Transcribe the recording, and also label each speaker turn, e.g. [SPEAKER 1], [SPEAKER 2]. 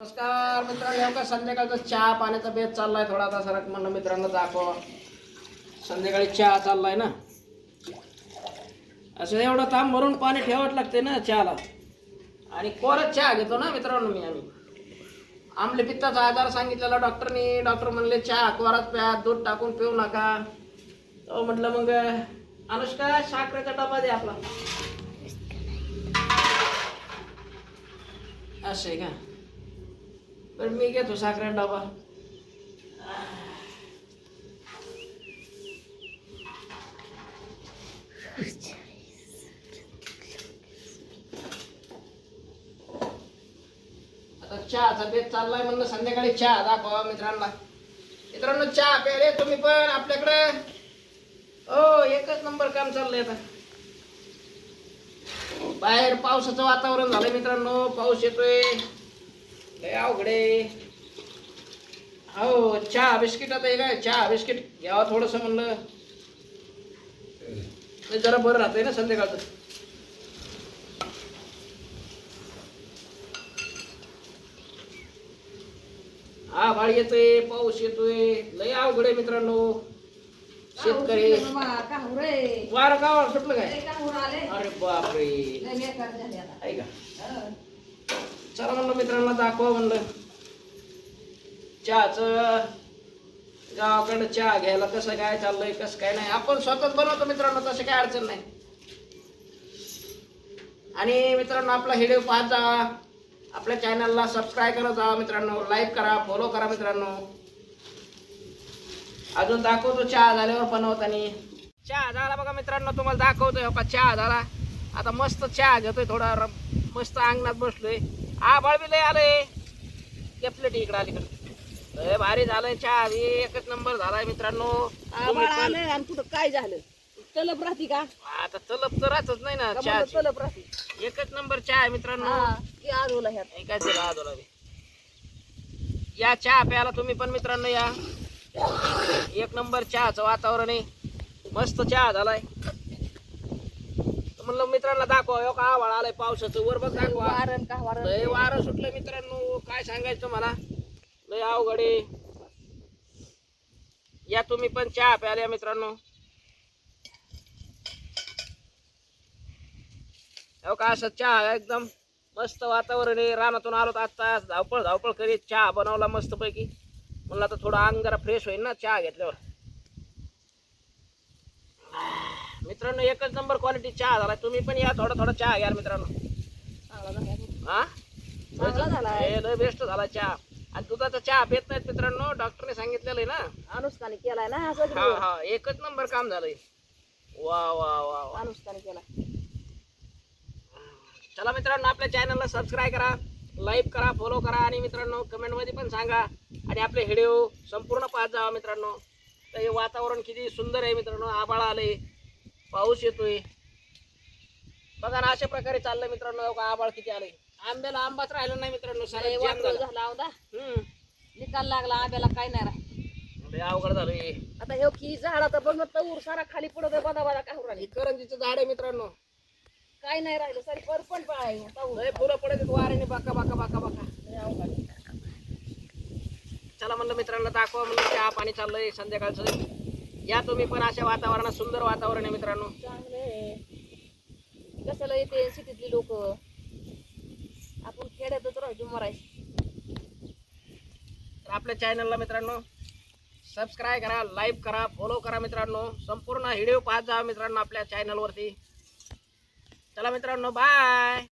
[SPEAKER 1] नमस्कार मित्रांनो का संध्याकाळचा चहा पाण्याचा बेत चाललाय थोडा आता. सरक म्हणलं मित्रांनो दाखवा संध्याकाळी चहा चाललाय ना. असं एवढं ताम भरून पाणी ठेवावं लागते ना चहाला. आणि कोरच चहा घेतो ना मित्रांनो मी आम्ही. आमले पित्ताचा आजार सांगितलेला डॉक्टरनी. डॉक्टर म्हणले चहा कोराच प्या दूध टाकून पिऊ नका. तो म्हटलं मग अनुष्का साखरेचा डबा दे आपला. असं आहे का? तर मी घेतो साखरेचा डबा आता चहाचा बेत चाललाय म्हणलं संध्याकाळी चहा दाखवा मित्रांना. मित्रांनो चहा प्याले तुम्ही पण आपल्याकडे. हो एकच नंबर काम चाललंय आता. बाहेर पावसाचं वातावरण झालंय मित्रांनो पाऊस येतोय. लय अवघड हो चहा बिस्किट आता काय चहा बिस्किट घ्यावं थोडस म्हणलं. जरा बरं राहतंय ना संध्याकाळचं. हा भाळ येतोय पाऊस येतोय. लय अवघड आहे मित्रांनो. शेतकरी. वारं का सुटलं काय? अरे बापरे. आहे का? चला म्हणलं मित्रांना दाखवा म्हणलं. चहाचं गावाकडं चहा घ्यायला कसं काय चाललंय कसं काय नाही. आपण स्वतःच बनवतो मित्रांनो तसं काय अडचण नाही. आणि मित्रांनो आपला व्हिडिओ पाहत जा. आपल्या चॅनलला सबस्क्राईब करत जा मित्रांनो. लाईक करा फॉलो करा मित्रांनो. अजून दाखवतो चहा झाल्यावर बनवताना चहा झाला बघा मित्रांनो तुम्हाला दाखवतोय का चहा झाला. आता मस्त चहा घेतोय थोडा मस्त अंगणात बसलोय. आभाळ बी लय आलंय. ते प्लेट इकडं अलीकडे लय भारी झालंय चहा. बी एकच नंबर झालाय मित्रांनो. तुम्ही
[SPEAKER 2] आभाळ
[SPEAKER 1] पण-
[SPEAKER 2] आलं आणि कुठं काय झालं? तलप राहते का?
[SPEAKER 1] आता तलप तर राहतच नाही ना चहा
[SPEAKER 2] तलप राहते?
[SPEAKER 1] एकच नंबर चहा आहे मित्रांनो.
[SPEAKER 2] हा की आजोला ह्यात.
[SPEAKER 1] नाही काय दिला आदोला बी. या चहा प्यायला तुम्ही पण मित्रांनो या. एक नंबर चहाचं वातावरण आहे. मस्त चहा झालाय. म्हणलं मित्रांना दाखवा हो का आवाळ आलाय पावसाचं. वर बघ दाखवा.
[SPEAKER 2] वारण का वारण
[SPEAKER 1] वारं सुटलं मित्रांनो. काय सांगायचं मला लय अवघड आहे. या तुम्ही पण चहा प्यायला या मित्रांनो. हो का असं चहा एकदम मस्त वातावरण आहे. रानातून आलो तर आता धावपळ धावपळ करीत चहा बनवला मस्त पैकी म्हणलं आता थोडं अंग जरा फ्रेश होईल ना चहा घेतल्यावर. मित्रांनो एकच नंबर क्वालिटी चहा झाला. तुम्ही पण या थोडा थोडा चहा घ्या मित्रांनो.
[SPEAKER 2] चांगला झाला.
[SPEAKER 1] हा. हे लय बेस्ट झाला चहा. आणि दुधाचा चहा पेत नाहीत मित्रांनो डॉक्टरने सांगितलेलं आहे ना.
[SPEAKER 2] अनुष्काने केलाय ना हा
[SPEAKER 1] हा हा एकच नंबर काम झालंय. वा वा वा वा.
[SPEAKER 2] अनुष्काने केलाय.
[SPEAKER 1] चला मित्रांनो आपल्या चॅनलला सबस्क्राईब करा लाईक करा फॉलो करा आणि मित्रांनो कमेंटमध्ये पण सांगा. आणि आपले व्हिडिओ संपूर्ण पाहत जावा मित्रांनो. तर हे वातावरण किती सुंदर आहे मित्रांनो आभाळ आले पाऊस येतोय. बघा ना अशा प्रकारे चाललंय मित्रांनो. हो का आभाळ किती आले आंब्याला आंबाच राहिला नाही मित्रांनो सारे जाम झालं.
[SPEAKER 2] झाला औदा
[SPEAKER 1] हम्म.
[SPEAKER 2] निकाल लागला आंब्याला काय नाही राह
[SPEAKER 1] लय अवघड झालंय.
[SPEAKER 2] आता हे की झाडा तर बघ ना सारा खाली पडत आहे बदा बदा काय राहिले.
[SPEAKER 1] हे करंजीचं झाड आहे मित्रांनो.
[SPEAKER 2] काय नाही राहिलं सारी परपण पाय तऊर
[SPEAKER 1] लय फुलं पडत आहेत वाऱ्याने बाका बाका बाका बाका.
[SPEAKER 2] लय अवघड.
[SPEAKER 1] चला म्हणलं मित्रांना दाखवा म्हणलं चहा पाणी चाललंय संध्याकाळचं. या तुम्ही पण अशा वातावरणात सुंदर वातावरण आहे मित्रांनो.
[SPEAKER 2] चांगलं आहे. कशाला येते सिटीतली लोक? आपण खेड्यातच राहायचो मरायचं
[SPEAKER 1] तर आपल्या चॅनलला मित्रांनो सबस्क्राईब करा लाईक करा फॉलो करा मित्रांनो. संपूर्ण व्हिडिओ पाहत जा मित्रांनो आपल्या चॅनलवरती चला मित्रांनो बाय